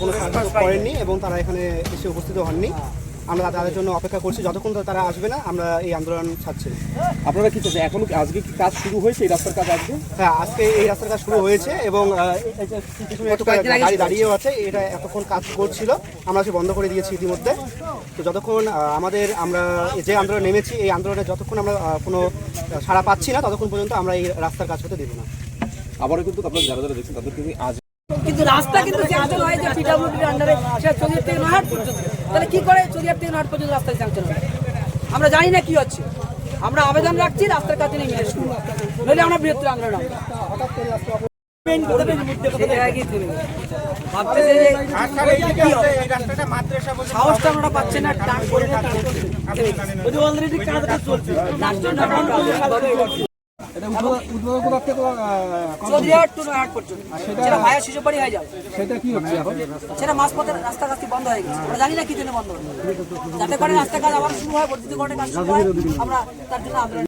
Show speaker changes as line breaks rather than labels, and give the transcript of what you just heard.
কোনো সাহায্য করেননি এবং তারা এখানে এসে উপস্থিত হননি। আমরা তাদের জন্য অপেক্ষা করছি যতক্ষণ তারা আসবে না আমরা এই আন্দোলন ছাড়ছি
আপনারা কি চাচ্ছেন এখন আজকে কি কাজ শুরু হয়েছে এই রাস্তার কাজ আজকে?
হ্যাঁ আজকে এই রাস্তার কাজ শুরু হয়েছে এবং আহ, এই যে পিছনে একটু গাড়ি দাঁড়িয়েও আছে এটা এতক্ষণ কাজ করছিল। আমরা সে বন্ধ করে দিয়েছি ইতিমধ্যে। তো যতক্ষণ আমাদের আমরা যে আন্দোলনে নেমেছি এই আন্দোলনে যতক্ষণ আমরা কোনো সাড়া পাচ্ছি না ততক্ষণ পর্যন্ত আমরা এই রাস্তার কাজ হতে দেবো না।
আবারও কিন্তু আপনারা যারা যারা দেখছেন তাদের কিন্তু আজ
কিন্তু রাস্তা কিন্তু স্যাংশন হয় যে পিডাব্লিউডির আন্ডারে সেটা চৌধুরী থেকে নহাট পর্যন্ত। তাহলে কি করে চৌধুরী থেকে নহাট পর্যন্ত রাস্তায় স্যাংশন হয় আমরা জানি না কি হচ্ছে। আমরা আবেদন রাখছি রাস্তার কাছে আসুন নইলে আমরা বৃহত্তর আন্দোলন? সাহসটা আমরা পাচ্ছি না করে টু পর্যন্ত। সেটা হয়ে যাবে।
সেটা কি হচ্ছে এখন?
সেটা মাঝপথে রাস্তা কাজটি বন্ধ হয়ে গেছে। আমরা জানি না কি জন্য বন্ধ হলো। যাতে করে রাস্তা কাজ আবার শুরু হয় বর্ধিত কাজ শুরু হয় আমরা তার জন্য আন্দোলন